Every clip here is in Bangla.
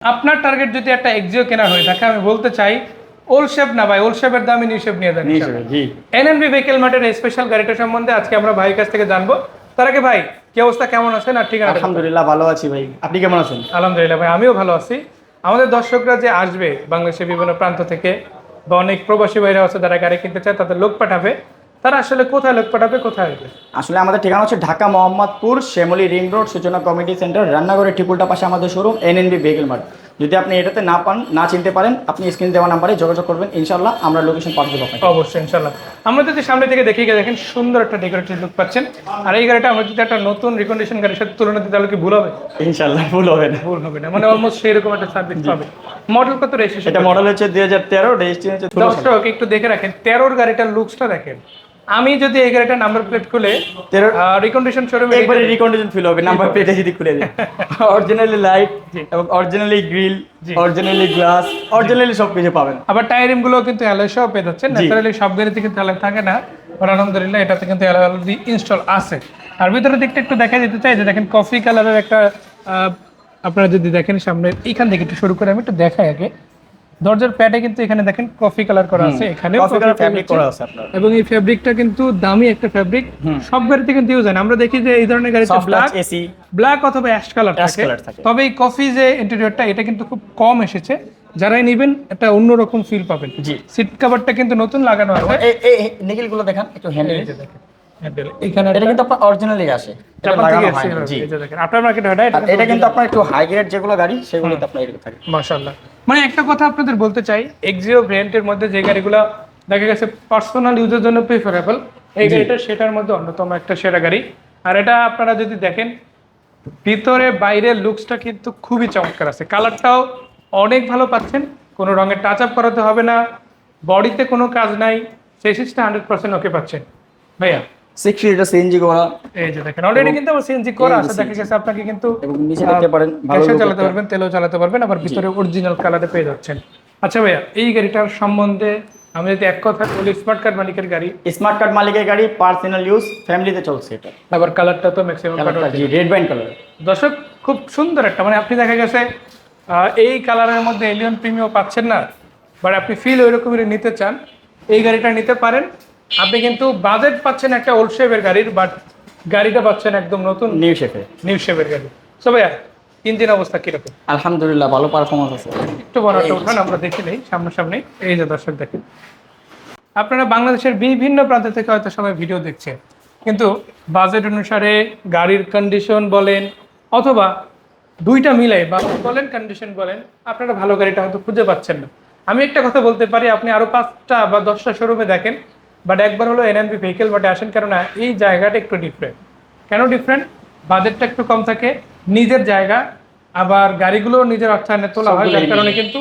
আপনার টার্গেট যদি একটা এক্সিও কেনা হয়ে থাকে আমি বলতে চাই ওল শেপ না ভাই ওল শেপের দামে নিউ শেপ নিয়ে জি। এনএনবি ভেহিকেল মার্টের স্পেশাল গাড়িটা সম্বন্ধে আজকে আমরা ভাইয়ের কাছ থেকে জানব। তার আগে ভাই কি অবস্থা কেমন আছেন আর ঠিকানা আলহামদুলিল্লাহ ভালো আছি ভাই। আপনি কেমন আছেন? আলহামদুলিল্লাহ ভাই আমিও ভালো আছি। আমাদের দর্শকরা যে আসবে বাংলাদেশের বিভিন্ন প্রান্ত থেকে বা অনেক প্রবাসী ভাইরা আছে যারা গাড়ি কিনতে চায় তাদের লোক পাঠাবে। তারা আসলে কোথায় লোক পাঠাবে কোথায় আসবে? আসলে আমাদের ঠিকানা হচ্ছে Dhaka Mohammadpur Shyamoli ring road Suchona committee centre রান্নাঘরের ঠিকুলটা পাশে আমাদের শোরুম এনএনবি ভেহিকেল মার্ট যদি আপনি এটাতে না পান না চিনতে পারেন আপনি স্ক্রিন দেওয়া নাম্বারে যোগাযোগ করবেন ইনশাল্লাহ আমরা লোকেশন পাঠিয়ে দেবো অবশ্যই ইনশাল্লাহ আমরা যদি সামনে থেকে দেখে গিয়ে দেখেন সুন্দর একটা ডেকোরেটিভ লুক পাচ্ছেন। আর এই গাড়িটা আমরা যদি একটা নতুন রিকন্ডিশন গাড়ির সাথে তুলনা দিতে তাহলে কি ভুল হবে? ইনশাল্লাহ ভুল হবে না। ভুল হবে না। মানে অলমোস্ট সেরকম একটা সার্ভিস পাবে। মডেল কত রেজিস্ট্রেশন এটা মডেল হচ্ছে দুই হাজার তেরো রেজিস্ট্রেশন হচ্ছে দর্শক একটু দেখে রাখেন তেরোর গাড়িটার লুকসটা দেখেন। আমি যদি এই গাড়িটার নাম্বার প্লেট খুলে রিকন্ডিশন শোরুমে একবারে রিকন্ডিশন ফিল হবে নাম্বার প্লেটে যদি খুলে দিই অরিজিনালি লাইট এবং originally grill originally glass originally সব কিছু পাবেন। আবার টায়ারিংগুলো কিন্তু অ্যালয় সহ পেয়ে যাচ্ছেন। ন্যাচারালি সব গাড়িতে কিন্তু অ্যালয় থাকে না আলহামদুলিল্লাহ এটাতে কিন্তু অ্যালয় অলরেডি ইনস্টল আছে। আর ভিতরের দিকটা একটু দেখা যেতে চাই যে দেখেন কফি কালারের একটা আহ, আপনারা যদি দেখেন সামনে এইখান থেকে একটু শুরু করে আমি একটু দেখাই আগে। দরজার প্যাডে কিন্তু এখানে দেখেন কফি কালার করা আছে এখানেও কফি কালার ফ্যাব্রিক করা আছে আপনার। এবং এই ফ্যাব্রিকটা কিন্তু দামি একটা ফ্যাব্রিক সব গাড়িতে কিন্তু ইউজ হয় না। আমরা দেখি যে এই ধরনের গাড়িতে ব্ল্যাক এসি ব্ল্যাক অথবা অ্যাশ কালার থাকে। তবে এই কফি যে ইন্টেরিয়রটা এটা কিন্তু খুব কম এসেছে। যারাই নেবেন একটা অন্যরকম ফিল পাবেন। জি। সিট কভারটা কিন্তু নতুন লাগানো আছে। এই এই নিকেলগুলো দেখান একটু হ্যান্ডেল দেখেন। এখানে এটা কিন্তু আপনার অরিজিনালি আসে। এটা লাগানো হয় জি। এই যে দেখেন আপনার মার্কেট হয় না এটা কিন্তু আপনার একটু হাই গ্রেড যেগুলো গাড়ি সেগুলোতে আপনার এরকম থাকে মাশাআল্লাহ। মানে একটা কথা আপনাদের বলতে চাই এক্সিও ভ্যারিয়েন্টের মধ্যে যে গাড়িগুলো দেখা গেছে পার্সোনাল ইউজের জন্য প্রিফারেবল এই গাড়িটা সেটার মধ্যে অন্যতম একটা সেরা গাড়ি। আর এটা আপনারা যদি দেখেন ভিতরে বাইরের লুকসটা কিন্তু খুবই চমৎকার আছে। কালারটাও অনেক ভালো পাচ্ছেন কোনো রঙের টাচ আপ করাতে হবে না বডিতে কোনো কাজ নাই চেসিসটা হান্ড্রেড পার্সেন্ট ওকে পাচ্ছেন। ভাইয়া? সিক্স লিটার সিএনজি করা। এই যে দেখেন অলরেডি কিন্তু আমার সিএনজি করা আছে দেখা গেছে আপনাকে কিন্তু নিচে দেখতে পারেন ভালো চালাতে পারবেন তেলও চালাতে পারবেন আবার ভিতরে অরিজিনাল কালারে পেয়ে যাচ্ছেন। আচ্ছা ভাইয়া এই গাড়িটার সম্বন্ধে আমি যদি এক কথা বলি স্মার্ট কার্ড মালিকের গাড়ি? স্মার্ট কার্ড মালিকের গাড়ি পার্সোনাল ইউজ ফ্যামিলিতে চলছে এটা। আবার কালারটা তো ম্যাক্সিমাম কালারটা জি রেড ব্যান্ড কালার দর্শক খুব সুন্দর একটা মানে আপনি দেখা গেছে এই কালারের মধ্যে এলিয়ন প্রিমিও পাচ্ছেন না বাট আপনি ফিল ওই রকমের নিতে চান এই গাড়িটা নিতে পারেন। আপনি কিন্তু বাজেট পাচ্ছেন একটা ওল্ড শেপের গাড়ির বাট গাড়িটা পাচ্ছেন একদম নতুন নিউ শেপে নিউ শেপের গাড়ি। সো ভাইয়া ইঞ্জিন অবস্থা কীরকম? আলহামদুলিল্লাহ ভালো পারফরমেন্স আছে। একটু বড় একটা উঠান আমরা দেখে নেই সামনাসামনি। এই যে দর্শক দেখেন। আপনারা বাংলাদেশের বিভিন্ন প্রান্ত থেকে হয়তো সবাই ভিডিও দেখছেন। কিন্তু বাজেট অনুসারে গাড়ির কন্ডিশন বলেন অথবা দুইটা মিলাই বা বলেন কন্ডিশন বলেন আপনারা ভালো গাড়িটা হয়তো খুঁজে পাচ্ছেন না। আমি একটা কথা বলতে পারি আপনি আরও পাঁচটা বা দশটা শোরুমে দেখেন বাট একবার হলো এনএনবি ভেহিকেল বাটে আসেন কেননা এই জায়গাটা একটু ডিফারেন্ট কেন ডিফারেন্ট বাজেটটা একটু কম থাকে নিজের জায়গা আবার গাড়িগুলো নিজের অর্থায়নে তোলা হয় যার কারণে কিন্তু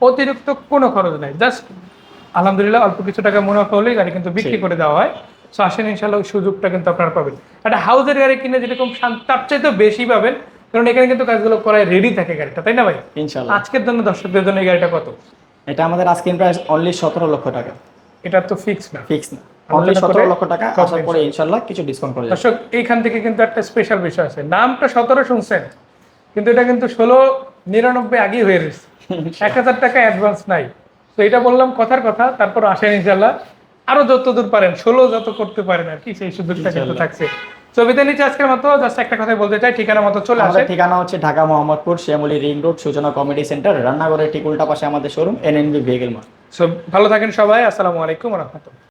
অতিরিক্ত কোনো খরচ নাই। জাস্ট আলহামদুলিল্লাহ অল্প কিছু টাকা মুনাফা হলেই গাড়ি কিন্তু বিক্রি করে দেওয়া হয়। সো আসেন ইনশাল্লাহ সুযোগটা কিন্তু আপনারা পাবেন। একটা হাউজের গাড়ি কিনে যেরকম তার চাইতে বেশি পাবেন। কারণ এখানে কিন্তু কাজগুলো করায় রেডি থাকে গাড়িটা তাই না ভাই? ইনশাল্লাহ আজকের জন্য দর্শকদের জন্য এই গাড়িটা কত? এটা আমাদের আজকের প্রাইস অনলি সতেরো লক্ষ টাকা। এটা তো ফিক্স না। ফিক্স না। অনলি সতেরো লক্ষ টাকা কম আসার পরে ইনশাল্লাহ কিছু ডিসকাউন্ট করে দর্শক এইখান থেকে কিন্তু একটা স্পেশাল বিষয় আছে। নামটা সতেরো শুনছেন কিন্তু এটা কিন্তু ষোলো নিরানব্বই আগেই হয়ে গেছে। এক হাজার টাকা অ্যাডভান্স নাই। তো এটা বললাম কথার কথা তারপর আসেন ইনশাল্লাহ আরও যত দূর পারেন ষোলো যত করতে পারেন আর কি সেই সুযোগটা কিন্তু থাকছে। ছবিতে নিচে আজকের মতো জাস্ট একটা কথা বলতে চাই ঠিকানা মতো চলে আসে ঠিকানা হচ্ছে Dhaka Mohammadpur Shyamoli ring road Suchona committee centre রান্নাঘরের ঠিক উল্টা পাশে আমাদের showroom NNB vehicle mart so ভালো থাকেন সবাই আসসালামু আলাইকুম রহমতুল্লাহ।